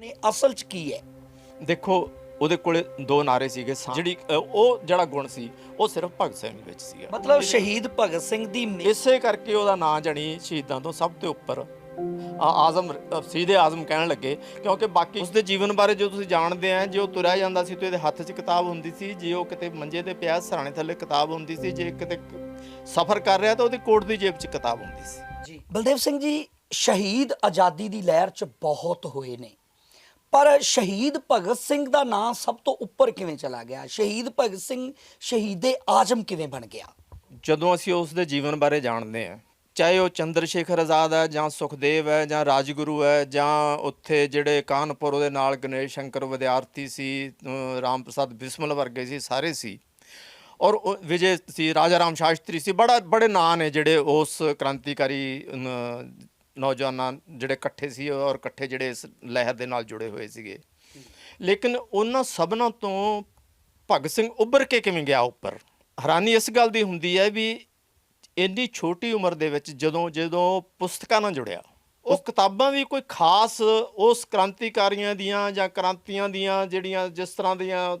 ਨੇ ਅਸਲ 'ਚ ਕੀ ਹੈ? ਦੇਖੋ ਉਹਦੇ ਕੋਲੇ ਦੋ ਨਾਰੇ ਸੀਗੇ ਜਿਹੜੀ ਅ, ਉਹ ਜਿਹੜਾ ਗੁਣ ਸੀ ਉਹ ਸਿਰਫ ਭਗਤ ਸਿੰਘ ਵਿੱਚ ਸੀਗਾ। ਮਤਲਬ ਸ਼ਹੀਦ ਭਗਤ ਸਿੰਘ ਦੀ ਮੇ- ਇਸੇ ਕਰਕੇ ਉਹਦਾ ਨਾਂ ਜਣੀ ਸ਼ਹੀਦਾਂ ਤੋਂ ਸਭ ਤੋਂ ਉੱਪਰ। ਆ- ਆਜ਼ਮ ਅ, ਸੀਧੇ ਆਜ਼ਮ ਕਹਿਣ ਲੱਗੇ ਕਿਉਂਕਿ ਬਾਕੀ ਉਸਦੇ ਜੀਵਨ ਬਾਰੇ ਜੋ ਤੁਸੀਂ ਜਾਣਦੇ ਆ ਜੇ ਉਹ ਤੁਰਿਆ ਜਾਂਦਾ ਸੀ ਤੇ ਇਹਦੇ ਹੱਥ 'ਚ ਕਿਤਾਬ ਹੁੰਦੀ ਸੀ ਜੇ ਉਹ ਕਿਤੇ ਮੰਜੇ ਤੇ ਪਿਆ ਸਰਾਣੇ ਥੱਲੇ ਕਿਤਾਬ ਹੁੰਦੀ ਸੀ ਜੇ ਕਿਤੇ ਸਫ਼ਰ ਕਰ ਰਿਹਾ ਤਾਂ ਉਹਦੀ ਕੋਟ ਦੀ ਜੇਬ 'ਚ ਕਿਤਾਬ ਹੁੰਦੀ ਸੀ। ਜੀ। ਬਲਦੇਵ ਸਿੰਘ ਜੀ ਸ਼ਹੀਦ ਆਜ਼ਾਦੀ ਦੀ ਲਹਿਰ 'ਚ ਬਹੁਤ ਹੋਏ ਨੇ। ਪਰ ਸ਼ਹੀਦ ਭਗਤ ਸਿੰਘ ਦਾ ਨਾਂ ਸਭ ਤੋਂ ਉੱਪਰ ਕਿਵੇਂ ਚਲਾ ਗਿਆ? ਸ਼ਹੀਦ ਭਗਤ ਸਿੰਘ ਸ਼ਹੀਦੇ ਆਜ਼ਮ ਕਿਵੇਂ ਬਣ ਗਿਆ? ਜਦੋਂ ਅਸੀਂ ਉਸ ਦੇ ਜੀਵਨ ਬਾਰੇ ਜਾਣਦੇ ਹਾਂ, ਚਾਹੇ ਉਹ ਚੰਦਰ ਸ਼ੇਖਰ ਆਜ਼ਾਦ ਹੈ ਜਾਂ ਸੁਖਦੇਵ ਹੈ ਜਾਂ ਰਾਜਗੁਰੂ ਹੈ ਜਾਂ ਉੱਥੇ ਜਿਹੜੇ ਕਾਨਪੁਰ ਉਹਦੇ ਨਾਲ ਗਣੇਸ਼ ਸ਼ੰਕਰ ਵਿਦਿਆਰਥੀ ਸੀ ਰਾਮ ਪ੍ਰਸਾਦ ਬਿਸਮਲ ਵਰਗੇ ਸੀ, ਸਾਰੇ ਸੀ। ਔਰ ਉਹ ਵਿਜੇ ਸੀ, ਰਾਜਾ ਰਾਮ ਸ਼ਾਸਤਰੀ ਸੀ, ਬੜਾ, ਬੜੇ ਨਾਂ ਨੇ ਜਿਹੜੇ ਉਸ ਕ੍ਰਾਂਤੀਕਾਰੀ ਨੌਜਵਾਨਾਂ ਜਿਹੜੇ ਇਕੱਠੇ ਸੀ ਔਰ ਇਕੱਠੇ ਜਿਹੜੇ ਇਸ ਲਹਿਰ ਦੇ ਨਾਲ ਜੁੜੇ ਹੋਏ ਸੀਗੇ। ਲੇਕਿਨ ਉਹਨਾਂ ਸਭਨਾਂ ਤੋਂ ਭਗਤ ਸਿੰਘ ਉੱਭਰ ਕੇ ਕਿਵੇਂ ਗਿਆ ਉੱਪਰ? ਹੈਰਾਨੀ ਇਸ ਗੱਲ ਦੀ ਹੁੰਦੀ ਹੈ ਵੀ ਇੰਨੀ ਛੋਟੀ ਉਮਰ ਦੇ ਵਿੱਚ ਜਦੋਂ ਜਦੋਂ ਪੁਸਤਕਾਂ ਨਾਲ ਜੁੜਿਆ ਉਹ ਕਿਤਾਬਾਂ ਵੀ ਕੋਈ ਖਾਸ ਉਸ ਕ੍ਰਾਂਤੀਕਾਰੀਆਂ ਦੀਆਂ ਜਾਂ ਕ੍ਰਾਂਤੀਆਂ ਦੀਆਂ ਜਿਹੜੀਆਂ ਜਿਸ ਤਰ੍ਹਾਂ ਦੀਆਂ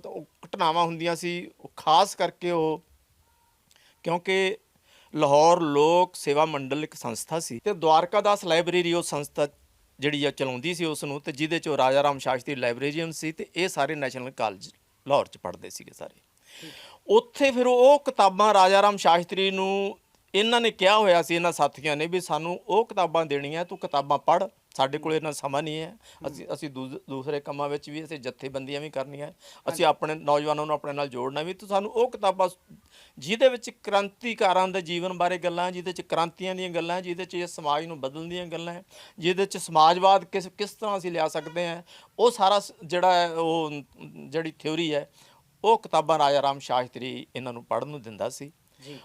ਘਟਨਾਵਾਂ ਹੁੰਦੀਆਂ ਸੀ ਉਹ ਖਾਸ ਕਰਕੇ ਉਹ ਕਿਉਂਕਿ ਲਾਹੌਰ ਲੋਕ ਸੇਵਾ ਮੰਡਲ ਇੱਕ ਸੰਸਥਾ ਸੀ ਤੇ ਦਵਾਰਕਾ ਦਾਸ ਲਾਇਬ੍ਰੇਰੀ ਉਹ ਸੰਸਥਾ ਜਿਹੜੀ ਆ ਚਲਾਉਂਦੀ ਸੀ ਉਸ ਨੂੰ ਤੇ ਜਿਹਦੇ ਚ ਰਾਜਾ ਰਾਮ ਸ਼ਾਸਤਰੀ ਲਾਇਬ੍ਰੇਰੀਅਨ ਸੀ ਤੇ ਇਹ ਸਾਰੇ ਨੈਸ਼ਨਲ ਕਾਲਜ ਲਾਹੌਰ ਚ ਪੜ੍ਹਦੇ ਸੀਗੇ ਸਾਰੇ। ਉੱਥੇ ਫਿਰ ਉਹ ਕਿਤਾਬਾਂ ਰਾਜਾ ਰਾਮ ਸ਼ਾਸਤਰੀ ਨੂੰ ਇਹਨਾਂ ਨੇ ਕਿਹਾ ਹੋਇਆ ਸੀ ਇਹਨਾਂ ਸਾਥੀਆਂ ਨੇ ਵੀ ਸਾਨੂੰ ਉਹ ਕਿਤਾਬਾਂ ਦੇਣੀਆਂ ਤੂੰ ਕਿਤਾਬਾਂ ਪੜ੍ਹ। ਸਾਡੇ ਕੋਲ ਇਹਨਾਂ ਸਮਾਂ ਨਹੀਂ ਹੈ। ਅਸੀਂ ਅਸੀਂ ਦੂਸਰੇ ਕੰਮਾਂ ਵਿੱਚ ਵੀ ਅਸੀਂ ਜਥੇਬੰਦੀਆਂ ਵੀ ਕਰਨੀਆਂ। ਅਸੀਂ ਆਪਣੇ ਨੌਜਵਾਨਾਂ ਨੂੰ ਆਪਣੇ ਨਾਲ ਜੋੜਨਾ ਵੀ। ਤੂੰ ਸਾਨੂੰ ਉਹ ਕਿਤਾਬਾਂ ਜਿਹਦੇ ਵਿੱਚ ਕ੍ਰਾਂਤੀਕਾਰਾਂ ਦੇ ਜੀਵਨ ਬਾਰੇ ਗੱਲਾਂ ਜਿਹਦੇ ਚ ਕ੍ਰਾਂਤੀਆਂ ਦੀਆਂ ਗੱਲਾਂ ਜਿਹਦੇ ਚ ਇਹ ਸਮਾਜ ਨੂੰ ਬਦਲਣ ਦੀਆਂ ਗੱਲਾਂ ਹੈ, ਜਿਹਦੇ ਚ ਸਮਾਜਵਾਦ ਕਿਸ ਕਿਸ ਤਰ੍ਹਾਂ ਅਸੀਂ ਲਿਆ ਸਕਦੇ ਹਾਂ ਉਹ ਸਾਰਾ ਜਿਹੜਾ ਉਹ ਜਿਹੜੀ ਥਿਉਰੀ ਹੈ ਉਹ ਕਿਤਾਬਾਂ ਰਾਜਾ ਰਾਮ ਸ਼ਾਸਤਰੀ ਇਹਨਾਂ ਨੂੰ ਪੜ੍ਹਨ ਨੂੰ ਦਿੰਦਾ ਸੀ।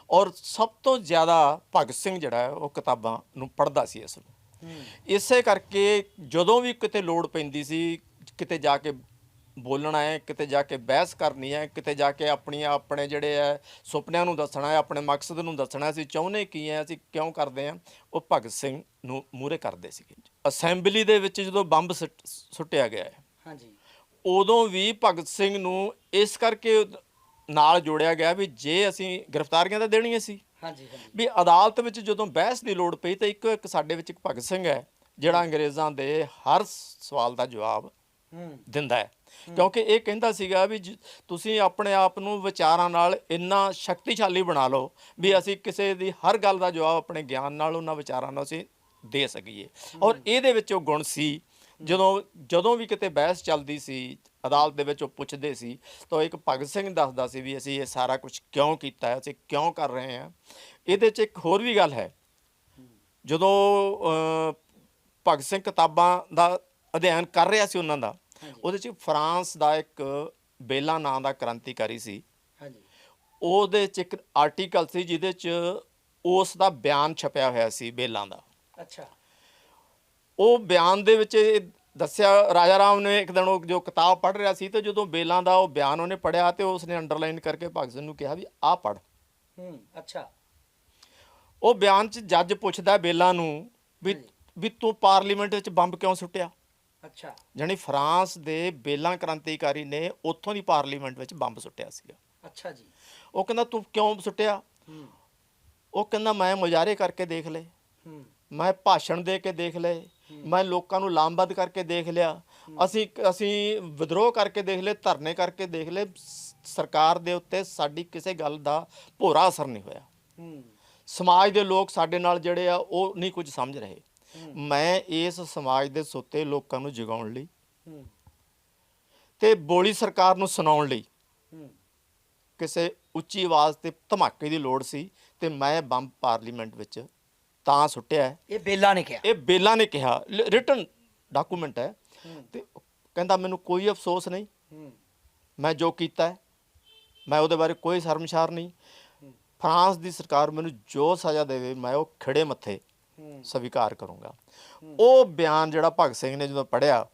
ਔਰ ਸਭ ਤੋਂ ਜ਼ਿਆਦਾ ਭਗਤ ਸਿੰਘ ਜਿਹੜਾ ਉਹ ਕਿਤਾਬਾਂ ਨੂੰ ਪੜ੍ਹਦਾ ਸੀ ਇਸ ਨੂੰ ਇਸੇ ਕਰਕੇ ਜਦੋਂ ਵੀ ਕਿਤੇ ਲੋੜ ਪੈਂਦੀ ਸੀ ਕਿਤੇ ਜਾ ਕੇ ਬੋਲਣਾ ਹੈ ਕਿਤੇ ਜਾ ਕੇ ਬਹਿਸ ਕਰਨੀ ਹੈ ਕਿਤੇ ਜਾ ਕੇ ਆਪਣੀਆਂ ਆਪਣੇ ਜਿਹੜੇ ਹੈ ਸੁਪਨਿਆਂ ਨੂੰ ਦੱਸਣਾ ਹੈ ਆਪਣੇ ਮਕਸਦ ਨੂੰ ਦੱਸਣਾ ਅਸੀਂ ਚਾਹੁੰਦੇ ਕੀ ਹੈ ਅਸੀਂ ਕਿਉਂ ਕਰਦੇ ਹਾਂ ਉਹ ਭਗਤ ਸਿੰਘ ਨੂੰ ਮੂਰੇ ਕਰਦੇ ਸੀਗੇ ਅਸੈਂਬਲੀ ਦੇ ਵਿੱਚ ਜਦੋਂ ਬੰਬ ਸੁੱਟ- ਸੁੱਟਿਆ ਗਿਆ ਹੈ ਹਾਂਜੀ। ਉਦੋਂ ਵੀ ਭਗਤ ਸਿੰਘ ਨੂੰ ਇਸ ਕਰਕੇ ਨਾਲ ਜੋੜਿਆ ਗਿਆ ਵੀ ਜੇ ਅਸੀਂ ਗ੍ਰਿਫਤਾਰੀਆਂ ਤਾਂ ਦੇਣੀਆਂ ਸੀ। ਹਾਂਜੀ ਵੀ ਅਦਾਲਤ ਵਿੱਚ ਜਦੋਂ ਬਹਿਸ ਦੀ ਲੋੜ ਪਈ ਤਾਂ ਇੱਕ ਇੱਕ ਸਾਡੇ ਵਿੱਚ ਇੱਕ ਭਗਤ ਸਿੰਘ ਹੈ ਜਿਹੜਾ ਅੰਗਰੇਜ਼ਾਂ ਦੇ ਹਰ ਸਵਾਲ ਦਾ ਜਵਾਬ ਦਿੰਦਾ ਹੈ। ਕਿਉਂਕਿ ਇਹ ਕਹਿੰਦਾ ਸੀਗਾ ਵੀ ਤੁਸੀਂ ਆਪਣੇ ਆਪ ਨੂੰ ਵਿਚਾਰਾਂ ਨਾਲ ਇੰਨਾ ਸ਼ਕਤੀਸ਼ਾਲੀ ਬਣਾ ਲਓ ਵੀ ਅਸੀਂ ਕਿਸੇ ਦੀ ਹਰ ਗੱਲ ਦਾ ਜਵਾਬ ਆਪਣੇ ਗਿਆਨ ਨਾਲ ਉਹਨਾਂ ਵਿਚਾਰਾਂ ਨਾਲ ਅਸੀਂ ਦੇ ਸਕੀਏ। ਔਰ ਇਹਦੇ ਵਿੱਚ ਉਹ ਗੁਣ ਸੀ। ਜਦੋਂ ਜਦੋਂ ਵੀ ਕਿਤੇ ਬਹਿਸ ਚੱਲਦੀ ਸੀ ਅਦਾਲਤ ਦੇ ਵਿੱਚ ਉਹ ਪੁੱਛਦੇ ਸੀ ਤਾਂ ਇੱਕ ਭਗਤ ਸਿੰਘ ਦੱਸਦਾ ਸੀ ਵੀ ਅਸੀਂ ਇਹ ਸਾਰਾ ਕੁਝ ਕਿਉਂ ਕੀਤਾ ਹੈ ਅਸੀਂ ਕਿਉਂ ਕਰ ਰਹੇ ਹਾਂ। ਇਹਦੇ 'ਚ ਇੱਕ ਹੋਰ ਵੀ ਗੱਲ ਹੈ। ਜਦੋਂ ਭਗਤ ਸਿੰਘ ਕਿਤਾਬਾਂ ਦਾ ਅਧਿਐਨ ਕਰ ਰਿਹਾ ਸੀ ਉਹਨਾਂ ਦਾ ਉਹਦੇ 'ਚ ਫਰਾਂਸ ਦਾ ਇੱਕ ਬੇਲਾ ਨਾਂ ਦਾ ਕ੍ਰਾਂਤੀਕਾਰੀ ਸੀ। ਹਾਂਜੀ। ਉਹਦੇ 'ਚ ਇੱਕ ਆਰਟੀਕਲ ਸੀ ਜਿਹਦੇ 'ਚ ਉਸ ਦਾ ਬਿਆਨ ਛਪਿਆ ਹੋਇਆ ਸੀ ਬੇਲਾਂ ਦਾ। ਅੱਛਾ। ਉਹ ਬਿਆਨ ਦੇ ਵਿੱਚ ਇਹ ਦੱਸਿਆ ਰਾਜਾ ਰਾਮ ਨੇ ਇੱਕ ਦਿਨ ਉਹ ਜੋ ਕਿਤਾਬ ਪੜ੍ਹ ਰਿਹਾ ਸੀ ਤੇ ਜਦੋਂ ਬੇਲਾਂ ਦਾ ਉਹ ਬਿਆਨ ਉਹਨੇ ਪੜਿਆ ਤੇ ਉਸਨੇ ਅੰਡਰਲਾਈਨ ਕਰਕੇ ਭਗਤ ਸਿੰਘ ਨੂੰ ਕਿਹਾ ਵੀ ਆਹ ਪੜ੍ਹ। ਹੂੰ ਅੱਛਾ। ਉਹ ਬਿਆਨ 'ਚ ਜੱਜ ਪੁੱਛਦਾ ਬੇਲਾਂ ਨੂੰ ਵੀ ਵੀ ਤੂੰ ਪਾਰਲੀਮੈਂਟ ਵਿੱਚ ਬੰਬ ਕਿਉਂ ਸੁੱਟਿਆ? ਅੱਛਾ। ਜਾਣੀ ਫਰਾਂਸ ਦੇ ਬੇਲਾਂ ਕ੍ਰਾਂਤੀਕਾਰੀ ਨੇ ਉੱਥੋਂ ਦੀ ਪਾਰਲੀਮੈਂਟ ਵਿੱਚ ਬੰਬ ਸੁੱਟਿਆ ਸੀਗਾ। ਅੱਛਾ ਜੀ। ਉਹ ਕਹਿੰਦਾ ਤੂੰ ਕਿਉਂ ਸੁੱਟਿਆ? ਹੂੰ। ਉਹ ਕਹਿੰਦਾ ਮੈਂ ਮੁਜ਼ਾਹਰੇ ਕਰਕੇ ਦੇਖ ਲਏ। ਹੂੰ। ਮੈਂ ਭਾਸ਼ਣ ਦੇ ਕੇ ਦੇਖ ਲਏ ਮੈਂ ਲੋਕਾਂ ਨੂੰ ਲਾਮਬੱਧ ਕਰਕੇ ਦੇਖ ਲਿਆ। ਅਸੀਂ ਅਸੀਂ ਵਿਦਰੋਹ ਕਰਕੇ ਦੇਖ ਲਏ ਧਰਨੇ ਕਰਕੇ ਦੇਖ ਲਏ ਸਰਕਾਰ ਦੇ ਉੱਤੇ ਸਾਡੀ ਕਿਸੇ ਗੱਲ ਦਾ ਭੋਰਾ ਅਸਰ ਨਹੀਂ ਹੋਇਆ। ਸਮਾਜ ਦੇ ਲੋਕ ਸਾਡੇ ਨਾਲ ਜਿਹੜੇ ਆ ਉਹ ਨਹੀਂ ਕੁਝ ਸਮਝ ਰਹੇ। ਮੈਂ ਇਸ ਸਮਾਜ ਦੇ ਸੁੱਤੇ ਲੋਕਾਂ ਨੂੰ ਜਗਾਉਣ ਲਈ ਤੇ ਬੋਲੀ ਸਰਕਾਰ ਨੂੰ ਸੁਣਾਉਣ ਲਈ ਕਿਸੇ ਉੱਚੀ ਆਵਾਜ਼ ਤੇ ਧਮਾਕੇ ਦੀ ਲੋੜ ਸੀ ਤੇ ਮੈਂ ਬੰਬ ਪਾਰਲੀਮੈਂਟ ਵਿੱਚ ਤਾਂ ਸੁੱਟਿਆ ਹੈ। ਇਹ ਬੇਲਾ ਨੇ ਕਿਹਾ। ਇਹ ਬੇਲਾ ਨੇ ਕਿਹਾ। ਰਿਟਨ ਡਾਕੂਮੈਂਟ ਹੈ। ਤੇ ਕਹਿੰਦਾ ਮੈਨੂੰ ਕੋਈ ਅਫਸੋਸ ਨਹੀਂ। ਮੈਂ ਜੋ ਕੀਤਾ ਹੈ ਮੈਂ ਉਹਦੇ ਬਾਰੇ ਕੋਈ ਸ਼ਰਮਸ਼ਾਰ ਨਹੀਂ। ਫਰਾਂਸ ਦੀ ਸਰਕਾਰ ਮੈਨੂੰ ਜੋ ਸਜ਼ਾ ਦੇਵੇ ਮੈਂ ਉਹ ਖੜੇ ਮੱਥੇ ਸਵੀਕਾਰ ਕਰੂੰਗਾ। ਉਹ ਬਿਆਨ ਜਿਹੜਾ ਭਗਤ ਸਿੰਘ ਨੇ ਜਦੋਂ ਪੜਿਆ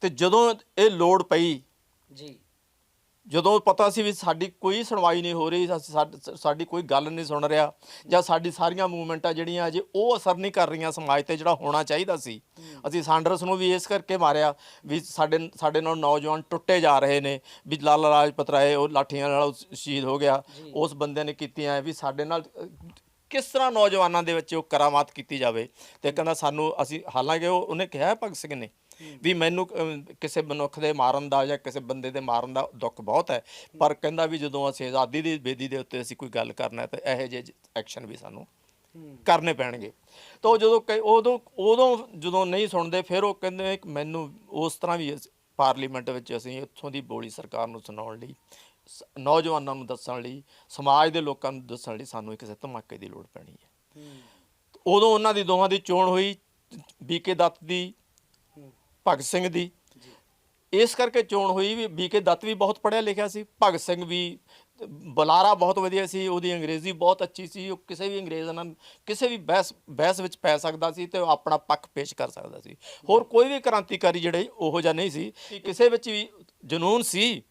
ਤੇ ਜਦੋਂ ਇਹ ਲੋੜ ਪਈ ਜੀ। ਜਦੋਂ ਪਤਾ ਸੀ ਵੀ ਸਾਡੀ ਕੋਈ ਸੁਣਵਾਈ ਨਹੀਂ ਹੋ ਰਹੀ ਅਸੀਂ ਸਾਡ- ਕੋਈ ਗੱਲ ਨਹੀਂ ਸੁਣ ਰਿਹਾ ਜਾਂ ਸਾਡੀ ਸਾਰੀਆਂ ਮੂਵਮੈਂਟਾਂ ਜਿਹੜੀਆਂ ਅਜੇ ਉਹ ਅਸਰ ਨਹੀਂ ਕਰ ਰਹੀਆਂ ਸਮਾਜ ਤੇ ਜਿਹੜਾ ਹੋਣਾ ਚਾਹੀਦਾ ਸੀ। ਅਸੀਂ ਸਾਂਡਰਸ ਨੂੰ ਵੀ ਇਸ ਕਰਕੇ ਮਾਰਿਆ ਵੀ ਸਾਡੇ ਸਾਡੇ ਨਾਲ ਨੌਜਵਾਨ ਟੁੱਟੇ ਜਾ ਰਹੇ ਨੇ ਵੀ ਲਾਲਾ ਲਾਜਪਤ ਰਾਏ ਉਹ ਲਾਠੀਆਂ ਨਾਲ ਸ਼ਹੀਦ ਹੋ ਗਿਆ। ਉਸ ਬੰਦੇ ਨੇ ਕੀਤੀਆਂ ਵੀ ਸਾਡੇ ਨਾਲ ਕਿਸ ਤਰ੍ਹਾਂ ਨੌਜਵਾਨਾਂ ਦੇ ਵਿੱਚ ਉਹ ਕਰਾਮਾਤ ਕੀਤੀ ਜਾਵੇ। ਤੇ ਕਹਿੰਦਾ ਸਾਨੂੰ ਅਸੀਂ ਹਾਲਾਂਕਿ ਉਹ ਉਹਨੇ ਕਿਹਾ ਭਗਤ ਸਿੰਘ ਨੇ ਵੀ ਮੈਨੂੰ ਕਿਸੇ ਮਨੁੱਖ ਦੇ ਮਾਰਨ ਦਾ ਜਾਂ ਕਿਸੇ ਬੰਦੇ ਦੇ ਮਾਰਨ ਦਾ ਦੁੱਖ ਬਹੁਤ ਹੈ। ਪਰ ਕਹਿੰਦਾ ਵੀ ਜਦੋਂ ਅਸੀਂ ਆਜ਼ਾਦੀ ਦੀ ਬੇਦੀ ਦੇ ਉੱਤੇ ਅਸੀਂ ਕੋਈ ਗੱਲ ਕਰਨਾ ਤਾਂ ਇਹੋ ਜਿਹੇ ਐਕਸ਼ਨ ਵੀ ਸਾਨੂੰ ਕਰਨੇ ਪੈਣਗੇ। ਤਾਂ ਉਹ ਜਦੋਂ ਉਦੋਂ ਉਦੋਂ ਜਦੋਂ ਨਹੀਂ ਸੁਣਦੇ ਫਿਰ ਉਹ ਕਹਿੰਦੇ ਮੈਨੂੰ ਉਸ ਤਰ੍ਹਾਂ ਵੀ ਪਾਰਲੀਮੈਂਟ ਵਿੱਚ ਅਸੀਂ ਇੱਥੋਂ ਦੀ ਬੋਲੀ ਸਰਕਾਰ ਨੂੰ ਸੁਣਾਉਣ ਲਈ ਨੌਜਵਾਨਾਂ ਨੂੰ ਦੱਸਣ ਲਈ ਸਮਾਜ ਦੇ ਲੋਕਾਂ ਨੂੰ ਦੱਸਣ ਲਈ ਸਾਨੂੰ ਕਿਸੇ ਧਮਾਕੇ ਦੀ ਲੋੜ ਪੈਣੀ ਹੈ। ਉਦੋਂ ਉਹਨਾਂ ਦੀ ਦੋਹਾਂ ਦੀ ਚੋਣ ਹੋਈ ਬੀਕੇ ਦੱਤ ਦੀ ਭਗਤ ਸਿੰਘ ਦੀ। ਇਸ ਕਰਕੇ ਚੋਣ ਹੋਈ ਵੀ ਬੀਕੇ ਦੱਤ ਵੀ ਬਹੁਤ ਪੜ੍ਹਿਆ ਲਿਖਿਆ ਸੀ। ਭਗਤ ਸਿੰਘ ਵੀ ਬੁਲਾਰਾ ਬਹੁਤ ਵਧੀਆ ਸੀ ਉਹਦੀ ਅੰਗਰੇਜ਼ੀ ਬਹੁਤ ਅੱਛੀ ਸੀ ਉਹ ਕਿਸੇ ਵੀ ਅੰਗਰੇਜ਼ ਨਾਲ ਕਿਸੇ ਵੀ ਬਹਿਸ ਬਹਿਸ ਵਿੱਚ ਪੈ ਸਕਦਾ ਸੀ ਤੇ ਉਹ ਆਪਣਾ ਪੱਖ ਪੇਸ਼ ਕਰ ਸਕਦਾ ਸੀ। ਹੋਰ ਕੋਈ ਵੀ ਕ੍ਰਾਂਤੀਕਾਰੀ ਜਿਹੜੇ ਉਹੋ ਜਿਹਾ ਨਹੀਂ ਸੀ। ਕਿਸੇ ਵਿੱਚ ਵੀ ਜਨੂਨ ਸੀ।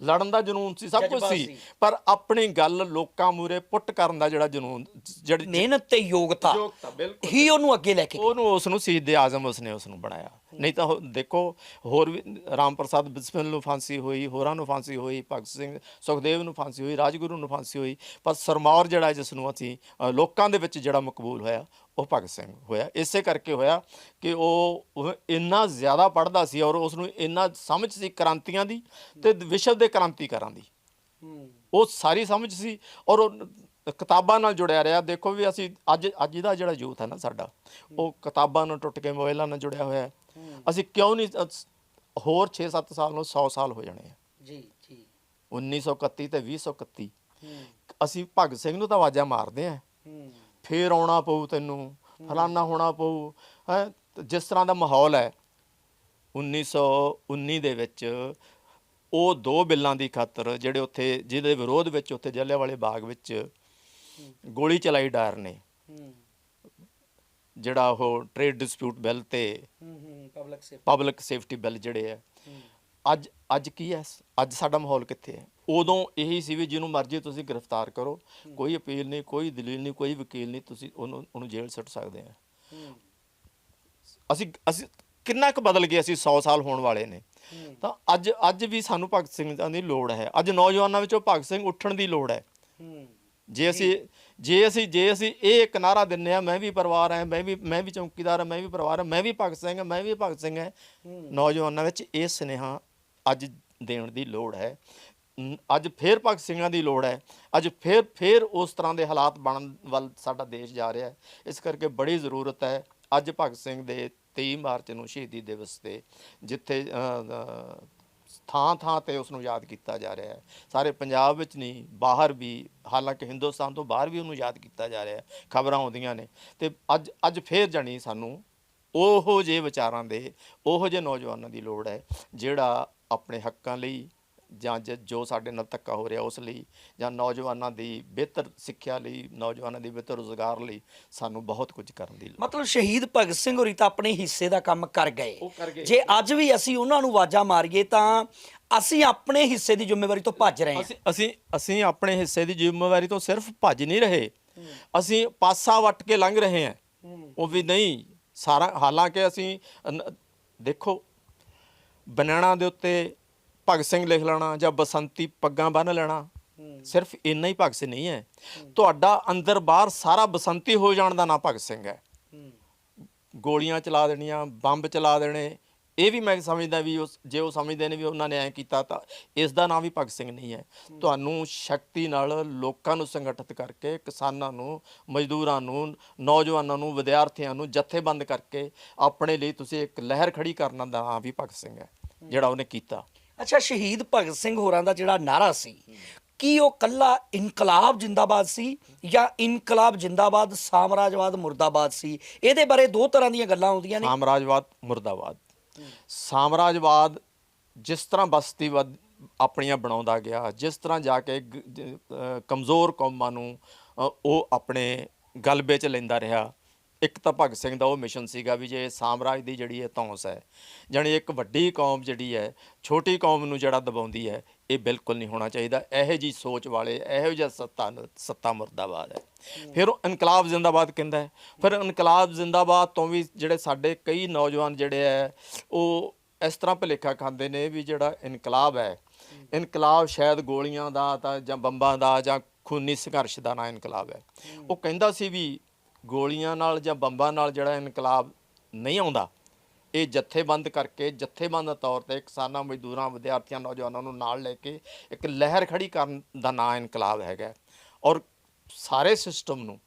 ਲੜਨ ਦਾ ਜਨੂਨ ਸੀ ਸਭ ਕੁਝ ਸੀ। ਪਰ ਆਪਣੀ ਗੱਲ ਲੋਕਾਂ ਮੂਰੇ ਪੁੱਟ ਕਰਨ ਦਾ ਜਿਹੜਾ ਜਨੂਨ ਜਿਹੜੀ ਮਿਹਨਤ ਤੇ ਯੋਗਤਾ ਯੋਗਤਾ, ਬਿਲਕੁਲ। ਹੀ ਉਹਨੂੰ ਅੱਗੇ ਲੈ ਕੇ ਉਹਨੂੰ ਉਸ ਨੂੰ ਸ਼ਹੀਦ ਆਜ਼ਮ ਉਸਨੇ ਉਸ ਨੂੰ ਬਣਾਇਆ। ਨਹੀਂ। ਤਾਂ ਉਹ ਦੇਖੋ ਹੋਰ ਵੀ ਰਾਮ ਪ੍ਰਸਾਦ ਬਿਸਮਿਲ ਨੂੰ ਫਾਂਸੀ ਹੋਈ ਹੋਰਾਂ ਨੂੰ ਫਾਂਸੀ ਹੋਈ ਭਗਤ ਸਿੰਘ ਸੁਖਦੇਵ ਨੂੰ ਫਾਂਸੀ ਹੋਈ ਰਾਜਗੁਰੂ ਨੂੰ ਫਾਂਸੀ ਹੋਈ ਪਰ ਸਰਮੌਰ ਜਿਹੜਾ ਜਿਸ ਨੂੰ ਅਸੀਂ ਅ, ਲੋਕਾਂ ਦੇ ਵਿੱਚ ਜਿਹੜਾ ਮਕਬੂਲ ਹੋਇਆ ਉਹ ਭਗਤ ਸਿੰਘ ਹੋਇਆ। ਇਸੇ ਕਰਕੇ ਹੋਇਆ ਕਿ ਉਹ ਉਹ ਇੰਨਾ ਜ਼ਿਆਦਾ ਪੜ੍ਹਦਾ ਸੀ ਔਰ ਉਸ ਨੂੰ ਇੰਨਾ ਸਮਝ ਸੀ ਕ੍ਰਾਂਤੀਆਂ ਦੀ ਤੇ ਵਿਸ਼ਵ ਦੇ ਕ੍ਰਾਂਤੀਕਾਰਾਂ ਦੀ। ਉਹ ਸਾਰੀ ਸਮਝ ਸੀ ਔਰ ਉਹ ਕਿਤਾਬਾਂ ਨਾਲ ਜੁੜਿਆ ਰਿਹਾ। ਦੇਖੋ ਵੀ ਅਸੀਂ ਅੱਜ ਅੱਜ ਦਾ ਜਿਹੜਾ ਯੂਥ ਹੈ ਨਾ ਸਾਡਾ ਉਹ ਕਿਤਾਬਾਂ ਨਾਲ ਟੁੱਟ ਕੇ ਮੋਬਾਈਲਾਂ ਨਾਲ ਜੁੜਿਆ ਹੋਇਆ ਹੈ। ਅਸੀਂ ਕਿਉਂ ਨਹੀਂ ਅਸ- ਹੋਰ 6-7 ਸਾਲ ਨੂੰ 100 ਸਾਲ ਹੋ ਜਾਣੇ ਆ। ਜੀ ਜੀ। 1931 ਤੇ 2031 ਅਸੀਂ ਭਗਤ ਸਿੰਘ ਨੂੰ ਤਾਂ ਆਵਾਜ਼ਾਂ ਮਾਰਦੇ ਆ। ਫੇਰ ਆਉਣਾ ਪਊ ਤੈਨੂੰ ਫਲਾਨਾ ਹੋਣਾ ਪਊ ਹੈ। ਜਿਸ ਤਰ੍ਹਾਂ ਦਾ ਮਾਹੌਲ ਹੈ 1919 ਦੇ ਵਿੱਚ ਉਹ ਦੋ ਬਿੱਲਾਂ ਦੀ ਖਾਤਰ ਜਿਹੜੇ ਉੱਥੇ ਜਿਹਦੇ ਵਿਰੋਧ ਵਿੱਚ ਉੱਥੇ ਜਲਿਆਂਵਾਲੇ ਬਾਗ ਵਿੱਚ ਗੋਲੀ ਚਲਾਈ ਡਾਇਰ ਨੇ। ਜਿਹੜਾ ਉਹ ਟ੍ਰੇਡ ਡਿਸਪਿਊਟ ਬਿੱਲ ਤੇ ਪਬਲਿਕ ਸੇਫਟੀ ਬਿੱਲ ਜਿਹੜੇ ਆ ਅੱਜ ਅੱਜ ਕੀ ਹੈ ਅੱਜ ਸਾਡਾ ਮਾਹੌਲ ਕਿੱਥੇ ਹੈ ਉਦੋਂ ਇਹੀ ਸੀ ਵੀ ਜਿਹਨੂੰ ਮਰਜ਼ੀ ਤੁਸੀਂ ਗ੍ਰਿਫਤਾਰ ਕਰੋ ਕੋਈ ਅਪੀਲ ਨਹੀਂ ਕੋਈ ਦਲੀਲ ਨਹੀਂ ਕੋਈ ਵਕੀਲ ਨਹੀਂ ਤੁਸੀਂ ਉਹਨੂੰ ਉਹਨੂੰ ਜੇਲ੍ਹ ਸੁੱਟ ਸਕਦੇ ਆ ਅਸੀਂ ਅਸੀਂ ਕਿੰਨਾ ਕੁ ਬਦਲ ਗਏ ਅਸੀਂ 100 ਸਾਲ ਹੋਣ ਵਾਲੇ ਨੇ। ਤਾਂ ਅੱਜ ਅੱਜ ਵੀ ਸਾਨੂੰ ਭਗਤ ਸਿੰਘ ਦੀ ਲੋੜ ਹੈ। ਅੱਜ ਨੌਜਵਾਨਾਂ ਵਿੱਚੋਂ ਭਗਤ ਸਿੰਘ ਉੱਠਣ ਦੀ ਲੋੜ ਹੈ। ਜੇ ਅਸੀਂ ਜੇ ਅਸੀਂ ਜੇ ਅਸੀਂ ਇਹ ਇੱਕ ਨਾਰਾ ਦਿੰਨੇ ਆ, ਮੈਂ ਵੀ ਪਰਿਵਾਰ ਹਾਂ, ਮੈਂ ਵੀ ਮੈਂ ਵੀ ਚੌਕੀਦਾਰ ਹਾਂ, ਮੈਂ ਵੀ ਪਰਿਵਾਰ ਹਾਂ, ਮੈਂ ਵੀ ਭਗਤ ਸਿੰਘ ਹਾਂ, ਮੈਂ ਵੀ ਭਗਤ ਸਿੰਘ ਹਾਂ। ਨੌਜਵਾਨਾਂ ਵਿੱਚ ਇਹ ਸੁਨੇਹਾ ਅੱਜ ਦੇਣ ਦੀ ਲੋੜ ਹੈ। ਅੱਜ ਫੇਰ ਭਗਤ ਸਿੰਘਾਂ ਦੀ ਲੋੜ ਹੈ। ਅੱਜ ਫੇਰ ਫੇਰ ਉਸ ਤਰ੍ਹਾਂ ਦੇ ਹਾਲਾਤ ਬਣਨ ਵੱਲ ਸਾਡਾ ਦੇਸ਼ ਜਾ ਰਿਹਾ ਹੈ। ਇਸ ਕਰਕੇ ਬੜੀ ਜ਼ਰੂਰਤ ਹੈ ਅੱਜ ਭਗਤ ਸਿੰਘ ਦੇ 23 ਮਾਰਚ ਨੂੰ ਸ਼ਹੀਦੀ ਦਿਵਸ ਤੇ, ਜਿੱਥੇ ਥਾਂ ਥਾਂ ਤੇ ਉਸ ਨੂੰ ਯਾਦ ਕੀਤਾ ਜਾ ਰਿਹਾ ਹੈ। ਸਾਰੇ ਪੰਜਾਬ ਵਿੱਚ ਨਹੀਂ, ਬਾਹਰ ਵੀ, ਹਾਲਾਂਕਿ ਹਿੰਦੁਸਤਾਨ ਤੋਂ ਬਾਹਰ ਵੀ ਉਹਨੂੰ ਯਾਦ ਕੀਤਾ ਜਾ ਰਿਹਾ ਹੈ, ਖਬਰਾਂ ਆਉਂਦੀਆਂ ਨੇ। ਤੇ ਅੱਜ ਅੱਜ ਫੇਰ ਜਾਣੀ ਸਾਨੂੰ ਉਹੋ ਜਿਹੇ ਵਿਚਾਰਾਂ ਦੇ, ਉਹੋ ਜਿਹੇ ਨੌਜਵਾਨਾਂ ਦੀ ਲੋੜ ਹੈ, ਜਿਹੜਾ ਆਪਣੇ ਹੱਕਾਂ ਲਈ ਜਾਂ ਜ- ਸਾਡੇ ਨਾਲ ਧੱਕਾ ਹੋ ਰਿਹਾ ਉਸ ਲਈ ਜਾਂ ਨੌਜਵਾਨਾਂ ਦੀ ਬਿਹਤਰ ਸਿੱਖਿਆ ਲਈ ਨੌਜਵਾਨਾਂ ਦੀ ਬਿਹਤਰ ਰੋਜ਼ਗਾਰ ਲਈ ਸਾਨੂੰ ਬਹੁਤ ਕੁਝ ਕਰਨ ਦੀ ਲੋੜ ਮਤਲਬ ਸ਼ਹੀਦ ਭਗਤ ਸਿੰਘ ਹੋਰੀ ਤਾਂ ਆਪਣੇ ਹਿੱਸੇ ਦਾ ਕੰਮ ਕਰ ਗਏ। ਜੇ ਅੱਜ ਵੀ ਅਸੀਂ ਉਹਨਾਂ ਨੂੰ ਆਵਾਜ਼ਾਂ ਮਾਰੀਏ ਤਾਂ ਅਸੀਂ ਆਪਣੇ ਹਿੱਸੇ ਦੀ ਜ਼ਿੰਮੇਵਾਰੀ ਤੋਂ ਭੱਜ ਰਹੇ ਹਾਂ। ਅਸੀਂ ਅਸੀਂ ਅਸੀਂ ਆਪਣੇ ਹਿੱਸੇ ਦੀ ਜ਼ਿੰਮੇਵਾਰੀ ਤੋਂ ਸਿਰਫ ਭੱਜ ਨਹੀਂ ਰਹੇ। ਅਸੀਂ ਪਾਸਾ ਵੱਟ ਕੇ ਲੰਘ ਰਹੇ ਹਾਂ। ਉਹ ਵੀ ਨਹੀਂ ਸਾਰਾ ਹਾਲਾਂਕਿ ਅਸੀਂ ਦੇਖੋ ਬਨਾਣਾ ਦੇ ਉੱਤੇ ਭਗਤ ਸਿੰਘ ਲਿਖ ਲੈਣਾ ਜਾਂ ਬਸੰਤੀ ਪੱਗਾਂ ਬੰਨ ਲੈਣਾ ਸਿਰਫ ਇੰਨਾ ਹੀ ਭਗਤ ਸਿੰਘ ਨਹੀਂ ਹੈ। ਤੁਹਾਡਾ ਅੰਦਰ ਬਾਹਰ ਸਾਰਾ ਬਸੰਤੀ ਹੋ ਜਾਣ ਦਾ ਨਾਂ ਭਗਤ ਸਿੰਘ ਹੈ। ਗੋਲੀਆਂ ਚਲਾ ਦੇਣੀਆਂ ਬੰਬ ਚਲਾ ਦੇਣੇ ਇਹ ਵੀ ਮੈਂ ਸਮਝਦਾ ਵੀ ਉਸ ਜੇ ਉਹ ਸਮਝਦੇ ਨੇ ਵੀ ਉਹਨਾਂ ਨੇ ਐ ਕੀਤਾ ਤਾਂ ਇਸ ਦਾ ਨਾਮ ਵੀ ਭਗਤ ਸਿੰਘ ਨਹੀਂ ਹੈ। ਤੁਹਾਨੂੰ ਸ਼ਕਤੀ ਨਾਲ ਲੋਕਾਂ ਨੂੰ ਸੰਗਠਿਤ ਕਰਕੇ ਕਿਸਾਨਾਂ ਨੂੰ ਮਜ਼ਦੂਰਾਂ ਨੂੰ ਨੌਜਵਾਨਾਂ ਨੂੰ ਵਿਦਿਆਰਥੀਆਂ ਨੂੰ ਜਥੇਬੰਦ ਕਰਕੇ ਆਪਣੇ ਲਈ ਤੁਸੀਂ ਇੱਕ ਲਹਿਰ ਖੜੀ ਕਰਨ ਦਾ ਨਾਮ ਵੀ ਭਗਤ ਸਿੰਘ ਹੈ ਜਿਹੜਾ ਉਹਨੇ ਕੀਤਾ। ਅੱਛਾ, ਸ਼ਹੀਦ ਭਗਤ ਸਿੰਘ ਹੋਰਾਂ ਦਾ ਜਿਹੜਾ ਨਾਰਾ ਸੀ, ਕੀ ਉਹ ਕੱਲਾ ਇਨਕਲਾਬ ਜਿੰਦਾਬਾਦ ਸੀ ਜਾਂ ਇਨਕਲਾਬ ਜਿੰਦਾਬਾਦ, ਸਾਮਰਾਜਵਾਦ ਮੁਰਦਾਬਾਦ ਸੀ? ਇਹਦੇ ਬਾਰੇ ਦੋ ਤਰ੍ਹਾਂ ਦੀਆਂ ਗੱਲਾਂ ਆਉਂਦੀਆਂ ਨੇ। ਸਾਮਰਾਜਵਾਦ, ਮੁਰਦਾਬਾਦ। ਸਾਮਰਾਜਵਾਦ ਜਿਸ ਤਰ੍ਹਾਂ ਬਸਤੀਵਾਦ ਆਪਣੀਆਂ ਬਣਾਉਂਦਾ ਗਿਆ, ਜਿਸ ਤਰ੍ਹਾਂ ਜਾ ਕੇ ਕਮਜ਼ੋਰ ਕੌਮਾਂ ਨੂੰ ਉਹ ਆਪਣੇ ਗਲਬੇ 'ਚ ਲੈਂਦਾ ਰਿਹਾ ਇੱਕ ਤਾਂ ਭਗਤ ਸਿੰਘ ਦਾ ਉਹ ਮਿਸ਼ਨ ਸੀਗਾ ਵੀ ਜੇ ਸਾਮਰਾਜ ਦੀ ਜਿਹੜੀ ਇਹ ਧੌਂਸ ਹੈ, ਜਾਣੀ ਇੱਕ ਵੱਡੀ ਕੌਮ ਜਿਹੜੀ ਹੈ, ਛੋਟੀ ਕੌਮ ਨੂੰ ਜਿਹੜਾ ਦਬਾਉਂਦੀ ਹੈ, ਇਹ ਬਿਲਕੁਲ ਨਹੀਂ ਹੋਣਾ ਚਾਹੀਦਾ। ਇਹੋ ਜੀ ਸੋਚ ਵਾਲੇ, ਇਹੋ ਜਿਹਾ ਸੱਤਾ ਸੱਤਾ ਮੁਰਦਾਬਾਦ ਹੈ। ਫਿਰ ਉਹ ਇਨਕਲਾਬ ਜ਼ਿੰਦਾਬਾਦ ਕਹਿੰਦਾ ਹੈ। ਫਿਰ ਇਨਕਲਾਬ ਜ਼ਿੰਦਾਬਾਦ ਤੋਂ ਵੀ ਜਿਹੜੇ ਸਾਡੇ ਕਈ ਨੌਜਵਾਨ ਜਿਹੜੇ ਹੈ, ਉਹ ਇਸ ਤਰ੍ਹਾਂ ਭੁਲੇਖਾ ਖਾਂਦੇ ਨੇ ਵੀ ਜਿਹੜਾ ਇਨਕਲਾਬ ਹੈ, ਇਨਕਲਾਬ ਸ਼ਾਇਦ ਗੋਲੀਆਂ ਦਾ ਤਾਂ ਜਾਂ ਬੰਬਾਂ ਦਾ ਜਾਂ ਖੂਨੀ ਸੰਘਰਸ਼ ਦਾ ਨਾ ਇਨਕਲਾਬ ਹੈ। ਉਹ ਕਹਿੰਦਾ ਸੀ ਵੀ ਗੋਲੀਆਂ ਨਾਲ ਜਾਂ ਬੰਬਾਂ ਨਾਲ ਜਿਹੜਾ ਇਨਕਲਾਬ ਨਹੀਂ ਆਉਂਦਾ, ਇਹ ਜਥੇਬੰਦ ਕਰਕੇ, ਜਥੇਬੰਦ ਤੌਰ ਤੇ ਕਿਸਾਨਾਂ, ਮਜ਼ਦੂਰਾਂ, ਵਿਦਿਆਰਥੀਆਂ, ਨੌਜਵਾਨਾਂ ਨੂੰ ਨਾਲ ਲੈ ਕੇ ਇੱਕ ਲਹਿਰ ਖੜੀ ਕਰਨ ਦਾ ਨਾਂ ਇਨਕਲਾਬ ਹੈਗਾ ਔਰ ਸਾਰੇ ਸਿਸਟਮ ਨੂੰ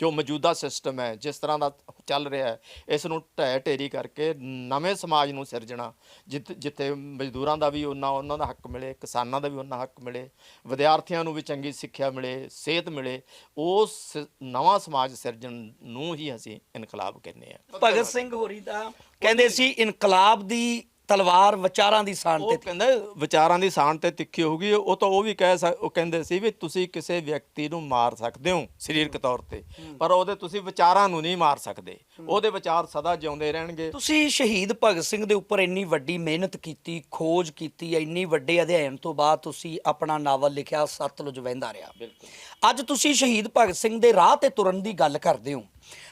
ਜੋ ਮੌਜੂਦਾ ਸਿਸਟਮ ਹੈ ਜਿਸ ਤਰ੍ਹਾਂ ਦਾ ਚੱਲ ਰਿਹਾ ਹੈ ਇਸ ਨੂੰ ਢਹਿ ਢੇਰੀ ਕਰਕੇ ਨਵੇਂ ਸਮਾਜ ਨੂੰ ਸਿਰਜਣਾ ਜਿੱਥੇ ਜਿੱਥੇ ਮਜ਼ਦੂਰਾਂ ਦਾ ਵੀ ਉਹਨਾਂ ਉਹਨਾਂ ਦਾ ਹੱਕ ਮਿਲੇ ਕਿਸਾਨਾਂ ਦਾ ਵੀ ਉਹਨਾਂ ਹੱਕ ਮਿਲੇ ਵਿਦਿਆਰਥੀਆਂ ਨੂੰ ਵੀ ਚੰਗੀ ਸਿੱਖਿਆ ਮਿਲੇ ਸਿਹਤ ਮਿਲੇ ਉਸ ਨਵਾਂ ਸਮਾਜ ਸਿਰਜਣ ਨੂੰ ਹੀ ਅਸੀਂ ਇਨਕਲਾਬ ਕਹਿੰਦੇ ਆ ਭਗਤ ਸਿੰਘ ਹੋਰੀ ਤਾਂ ਕਹਿੰਦੇ ਸੀ ਇਨਕਲਾਬ ਦੀ ਤਲਵਾਰ ਵਿਚਾਰਾਂ ਦੀ ਸਾਨ ਉਹ ਤੇ ਕਹਿੰਦਾ ਵਿਚਾਰਾਂ ਦੀ ਸਾਣ ਤੇ ਤਿੱਖੀ ਹੋਊਗੀ ਉਹ ਤਾਂ ਉਹ ਵੀ ਕਹਿ ਸਕ- ਉਹ ਕਹਿੰਦੇ ਸੀ ਵੀ ਤੁਸੀਂ ਕਿਸੇ ਵਿਅਕਤੀ ਨੂੰ ਮਾਰ ਸਕਦੇ ਹੋ ਸਰੀਰਕ ਤੌਰ ਤੇ ਪਰ ਉਹਦੇ ਤੁਸੀਂ ਵਿਚਾਰਾਂ ਨੂੰ ਨਹੀਂ ਮਾਰ ਸਕਦੇ। ਉਹਦੇ ਵਿਚਾਰ ਸਦਾ ਜਿਉਂਦੇ ਰਹਿਣਗੇ। ਤੁਸੀਂ ਸ਼ਹੀਦ ਭਗਤ ਸਿੰਘ ਦੇ ਉੱਪਰ ਇੰਨੀ ਵੱਡੀ ਮਿਹਨਤ ਕੀਤੀ ਖੋਜ ਕੀਤੀ ਇੰਨੀ ਵੱਡੇ ਅਧਿਐਨ ਤੋਂ ਬਾਅਦ ਤੁਸੀਂ ਆਪਣਾ ਨਾਵਲ ਲਿਖਿਆ ਸਤਲੁਜ ਵਹਿੰਦਾ ਰਿਹਾ। ਅੱਜ ਤੁਸੀਂ ਸ਼ਹੀਦ ਭਗਤ ਸਿੰਘ ਦੇ ਰਾਹ ਤੇ ਤੁਰਨ ਦੀ ਗੱਲ ਕਰਦੇ ਹੋ।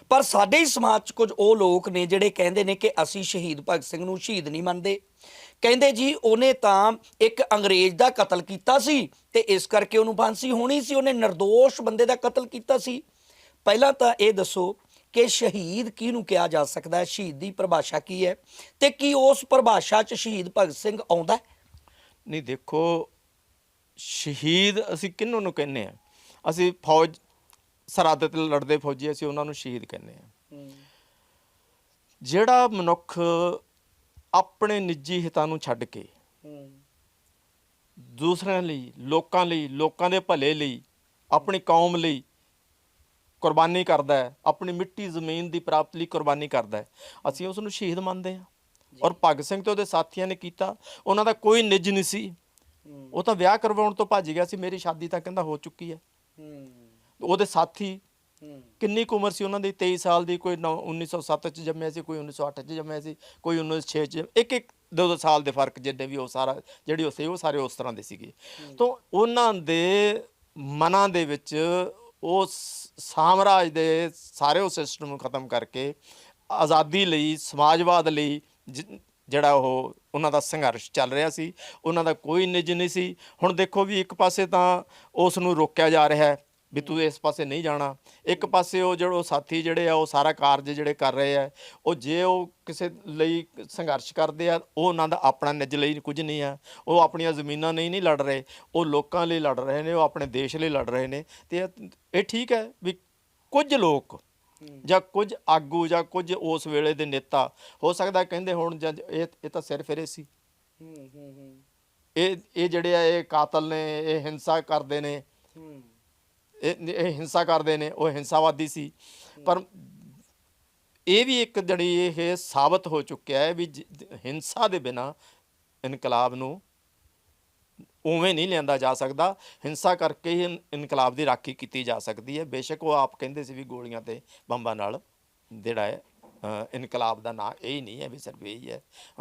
ਪਰ ਸਾਡੇ ਹੀ ਸਮਾਜ 'ਚ ਕੁਝ ਉਹ ਲੋਕ ਨੇ ਜਿਹੜੇ ਕਹਿੰਦੇ ਨੇ ਕਿ ਅਸੀਂ ਸ਼ਹੀਦ ਭਗਤ ਸਿੰਘ ਨੂੰ ਸ਼ਹੀਦ ਨਹੀਂ ਮੰਨਦੇ। ਕਹਿੰਦੇ ਜੀ, ਉਹਨੇ ਤਾਂ ਇੱਕ ਅੰਗਰੇਜ਼ ਦਾ ਕਤਲ ਕੀਤਾ ਸੀ ਤੇ ਇਸ ਕਰਕੇ ਉਹਨੂੰ ਫਾਂਸੀ ਹੋਣੀ ਸੀ। ਉਹਨੇ નિર્ਦੋਸ਼ ਬੰਦੇ ਦਾ ਕਤਲ ਕੀਤਾ ਸੀ। ਪਹਿਲਾਂ ਤਾਂ ਇਹ ਦੱਸੋ ਕਿ ਸ਼ਹੀਦ ਕਿਹਨੂੰ ਕਿਹਾ ਜਾ ਸਕਦਾ? ਹੈ ਸ਼ਹੀਦ ਦੀ ਪਰਿਭਾਸ਼ਾ ਕੀ ਹੈ ਤੇ ਕੀ ਉਸ ਪਰਿਭਾਸ਼ਾ 'ਚ ਸ਼ਹੀਦ ਭਗਤ ਸਿੰਘ ਆਉਂਦਾ ਨਹੀਂ, ਦੇਖੋ, ਸ਼ਹੀਦ ਅਸੀਂ ਕਿਹਨੂੰ ਨੂੰ ਕਹਿੰਦੇ ਆ ਅਸੀਂ ਫੌਜ ਸਰਹੱਦ ਤੇ ਲੜਦੇ ਫੌਜੀ ਅਸੀਂ ਉਹਨਾਂ ਨੂੰ ਸ਼ਹੀਦ ਕਹਿੰਦੇ ਆ ਜਿਹੜਾ ਮਨੁੱਖ ਆਪਣੇ ਨਿੱਜੀ ਹਿੱਤਾਂ ਨੂੰ ਛੱਡ ਕੇ ਦੂਸਰਿਆਂ ਲਈ ਲੋਕਾਂ ਲਈ ਲੋਕਾਂ ਦੇ ਭਲੇ ਲਈ ਆਪਣੀ ਕੌਮ ਲਈ ਕੁਰਬਾਨੀ ਕਰਦਾ ਹੈ ਆਪਣੀ ਮਿੱਟੀ ਜ਼ਮੀਨ ਦੀ ਪ੍ਰਾਪਤੀ ਲਈ ਕੁਰਬਾਨੀ ਕਰਦਾ ਹੈ ਅਸੀਂ ਉਸ ਨੂੰ ਸ਼ਹੀਦ ਮੰਨਦੇ ਹਾਂ। ਔਰ ਭਗਤ ਸਿੰਘ ਤੇ ਉਹਦੇ ਸਾਥੀਆਂ ਨੇ ਕੀਤਾ ਉਹਨਾਂ ਦਾ ਕੋਈ ਨਿੱਜ ਨਹੀਂ ਸੀ। ਉਹ ਤਾਂ ਵਿਆਹ ਕਰਵਾਉਣ ਤੋਂ ਭੱਜ ਗਿਆ ਸੀ ਮੇਰੀ ਸ਼ਾਦੀ ਤਾਂ ਕਹਿੰਦਾ ਹੋ ਚੁੱਕੀ ਹੈ। ਉਹਦੇ ਸਾਥੀ ਕਿੰਨੀ ਕੁ ਉਮਰ ਸੀ ਉਹਨਾਂ ਦੀ? 23 ਸਾਲ ਦੀ ਕੋਈ ਨੌ- 1907 ਚ ਜੰਮਿਆ ਸੀ ਕੋਈ 1908 ਚ ਜੰਮਿਆ ਸੀ ਕੋਈ 1906 ਚ ਇੱਕ ਇੱਕ ਦੋ ਦੋ ਸਾਲ ਦੇ ਫ਼ਰਕ ਜਿੱਡੇ ਵੀ ਉਹ ਸਾਰਾ ਜਿਹੜੀ ਉਹ ਸੀ ਉਹ ਸਾਰੇ ਉਸ ਤਰ੍ਹਾਂ ਦੇ ਸੀਗੇ। ਤੋਂ ਉਹਨਾਂ ਦੇ ਮਨਾਂ ਦੇ ਵਿੱਚ ਉਹ ਸ- ਸਾਮਰਾਜ ਦੇ ਸਾਰੇ ਉਹ ਸਿਸਟਮ ਨੂੰ ਖਤਮ ਕਰਕੇ ਆਜ਼ਾਦੀ ਲਈ ਸਮਾਜਵਾਦ ਲਈ ਜਿਹੜਾ ਉਹ ਉਹਨਾਂ ਦਾ ਸੰਘਰਸ਼ ਚੱਲ ਰਿਹਾ ਸੀ ਉਹਨਾਂ ਦਾ ਕੋਈ ਨਿੱਜ ਨਹੀਂ ਸੀ। ਹੁਣ ਦੇਖੋ ਵੀ ਇੱਕ ਪਾਸੇ ਤਾਂ ਉਸ ਨੂੰ ਰੋਕਿਆ ਜਾ ਰਿਹਾ ਹੈ ਵੀ ਤੂੰ ਇਸ ਪਾਸੇ ਨਹੀਂ ਜਾਣਾ। ਇੱਕ ਪਾਸੇ ਉਹ ਜਿਹੜੇ ਸਾਥੀ ਜਿਹੜੇ ਆ ਉਹ ਸਾਰਾ ਕਾਰਜ ਜਿਹੜੇ ਕਰ ਰਹੇ ਆ ਉਹ ਜੇ ਉਹ ਕਿਸੇ ਲਈ ਸੰਘਰਸ਼ ਕਰਦੇ ਆ ਉਹ ਉਹਨਾਂ ਦਾ ਆਪਣਾ ਨਿੱਜ ਲਈ ਕੁਝ ਨਹੀਂ ਆ। ਉਹ ਆਪਣੀਆਂ ਜ਼ਮੀਨਾਂ ਨਹੀਂ ਨਹੀਂ ਲੜ ਰਹੇ। ਉਹ ਲੋਕਾਂ ਲਈ ਲੜ ਰਹੇ ਨੇ ਉਹ ਆਪਣੇ ਦੇਸ਼ ਲਈ ਲੜ ਰਹੇ ਨੇ। ਤੇ ਇਹ- ਇਹ ਠੀਕ ਹੈ ਵੀ ਕੁਝ ਲੋਕ ਜਾਂ ਕੁਝ ਆਗੂ ਜਾਂ ਕੁਝ ਉਸ ਵੇਲੇ ਦੇ ਨੇਤਾ ਹੋ ਸਕਦਾ ਕਹਿੰਦੇ ਹੁਣ ਜਾਂ ਇਹ ਇਹ ਤਾਂ ਸਿਰ ਫਿਰੇ ਸੀ। ਇਹ ਇਹ ਜਿਹੜੇ ਆ ਇਹ ਕਾਤਲ ਨੇ ਇਹ ਹਿੰਸਾ ਕਰਦੇ ਨੇ। ਇਹ ਹਿੰਸਾ ਕਰਦੇ ਨੇ, ਉਹ ਹਿੰਸਾਵਾਦੀ ਸੀ। ਪਰ ਇਹ ਵੀ ਇੱਕ ਜਿਹੜੀ ਇਹ ਸਾਬਤ ਹੋ ਚੁੱਕਿਆ ਹੈ ਵੀ ਜ- ਹਿੰਸਾ ਦੇ ਬਿਨਾ ਇਨਕਲਾਬ ਨੂੰ ਉਵੇਂ ਨਹੀਂ ਲਿਆਂਦਾ ਜਾ ਸਕਦਾ। ਹਿੰਸਾ ਕਰਕੇ ਹੀ ਇਨਕਲਾਬ ਦੀ ਰਾਖੀ ਕੀਤੀ ਜਾ ਸਕਦੀ ਹੈ। ਬੇਸ਼ੱਕ ਉਹ ਆਪ ਕਹਿੰਦੇ ਸੀ ਵੀ ਗੋਲੀਆਂ ਤੇ ਬੰਬਾਂ ਨਾਲ ਜਿਹੜਾ ਹੈ ਇਨਕਲਾਬ ਦਾ ਨਾਂ ਇਹ ਹੀ ਨਹੀਂ ਹੈ ਵੀ ਸਿਰਫ ਇਹ ਹੀ ਹੈ।